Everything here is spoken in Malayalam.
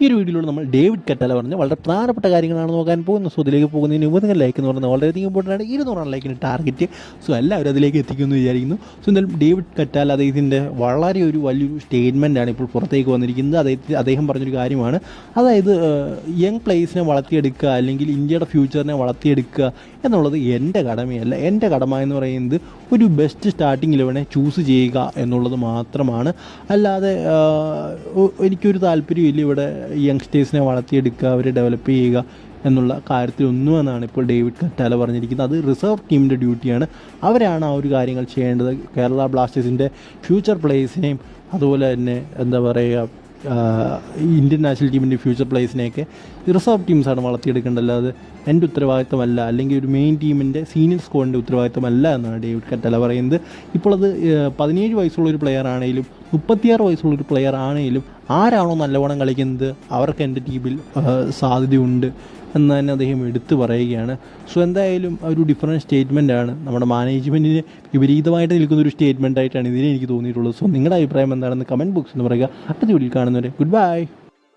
ഈ ഒരു വീഡിയോയിലൂടെ നമ്മൾ ഡേവിഡ് കറ്റാല പറഞ്ഞ വളരെ പ്രധാനപ്പെട്ട കാര്യങ്ങളാണ് നോക്കാൻ പോകുന്നത്. സോ അതിലേക്ക് പോകുന്നതിന് മുമ്പ് നിങ്ങൾ ലൈക്ക് എന്ന് പറയുന്നത് വളരെയധികം ഇമ്പോർട്ടന്റ് ആണ്. ഇരുന്നൂറാണ് ലൈക്കിന് ടാർഗറ്റ് സോ എല്ലാവരും അതിലേക്ക് എത്തിക്കുമെന്ന് വിചാരിക്കുന്നു. സോ എന്തായാലും ഡേവിഡ് കറ്റാൽ അദ്ദേഹത്തിന്റെ വളരെ ഒരു വലിയൊരു സ്റ്റേറ്റ്മെന്റ് ആണ് ഇപ്പോൾ പുറത്തേക്ക് വന്നിരിക്കുന്നത്. അദ്ദേഹത്തിന് അദ്ദേഹം പറഞ്ഞൊരു കാര്യമാണ്. അതായത് യങ് പ്ലേസിനെ വളർത്തിയെടുക്കുക അല്ലെങ്കിൽ ഇന്ത്യയുടെ ഫ്യൂച്ചറിനെ വളർത്തിയെടുക്കുക എന്നുള്ളത് എന്റെ കടമയല്ല. എന്റെ കടമ എന്ന് പറയുന്നത് ഒരു ബെസ്റ്റ് സ്റ്റാർട്ടിംഗ് ഇലവനെ ചൂസ് ചെയ്യുക എന്നുള്ളത് മാത്രമാണ്. അല്ലാതെ എനിക്കൊരു താല്പര്യമില്ല ഇവിടെ യങ്സ്റ്റേഴ്സിനെ വളർത്തിയെടുക്കുക അവരെ ഡെവലപ്പ് ചെയ്യുക എന്നുള്ള കാര്യത്തിലൊന്നും എന്നാണ് ഇപ്പോൾ ഡേവിഡ് കറ്റാല പറഞ്ഞിരിക്കുന്നത്. അത് റിസർവ് ടീമിന്റെ ഡ്യൂട്ടിയാണ് അവരാണ് ആ ഒരു കാര്യങ്ങൾ ചെയ്യേണ്ടത്. കേരള ബ്ലാസ്റ്റേഴ്സിന്റെ ഫ്യൂച്ചർ പ്ലേയേഴ്സിനെയും അതുപോലെ തന്നെ എന്താ പറയുക ഇന്ത്യൻ നാഷണൽ ടീമിന്റെ ഫ്യൂച്ചർ പ്ലേയേഴ്സിനെയൊക്കെ റിസർവ് ടീംസാണ് വളർത്തിയെടുക്കേണ്ടത്. എന്റെ ഉത്തരവാദിത്തമല്ല അല്ലെങ്കിൽ ഒരു മെയിൻ ടീമിന്റെ സീനിയർ സ്കോഡിന്റെ ഉത്തരവാദിത്തമല്ല എന്നാണ് ഡേവിഡ് കറ്റല പറയുന്നത്. ഇപ്പോൾ അത് പതിനേഴ് വയസ്സുള്ള ഒരു പ്ലെയർ ആണെങ്കിലും മുപ്പത്തിയാറ് വയസ്സുള്ളൊരു പ്ലെയർ ആണെങ്കിലും ആരാണോ നല്ലവണ്ണം കളിക്കുന്നത് അവർക്ക് എന്റെ ടീമിൽ സാധ്യതയുണ്ട് എന്ന് തന്നെ അദ്ദേഹം എടുത്തു പറയുകയാണ്. സോ എന്തായാലും ഒരു ഡിഫറന്റ് സ്റ്റേറ്റ്മെന്റ് ആണ് നമ്മുടെ മാനേജ്മെന്റിന് വിപരീതമായിട്ട് നിൽക്കുന്ന ഒരു സ്റ്റേറ്റ്മെന്റായിട്ടാണ് ഇതിനെ എനിക്ക് തോന്നിയിട്ടുള്ളത്. സോ നിങ്ങളുടെ അഭിപ്രായം എന്താണെന്ന് കമന്റ് ബോക്സിൽ പറയുക. അടുത്ത വീഡിയോയിൽ കാണുന്നവരെ ഗുഡ് ബൈ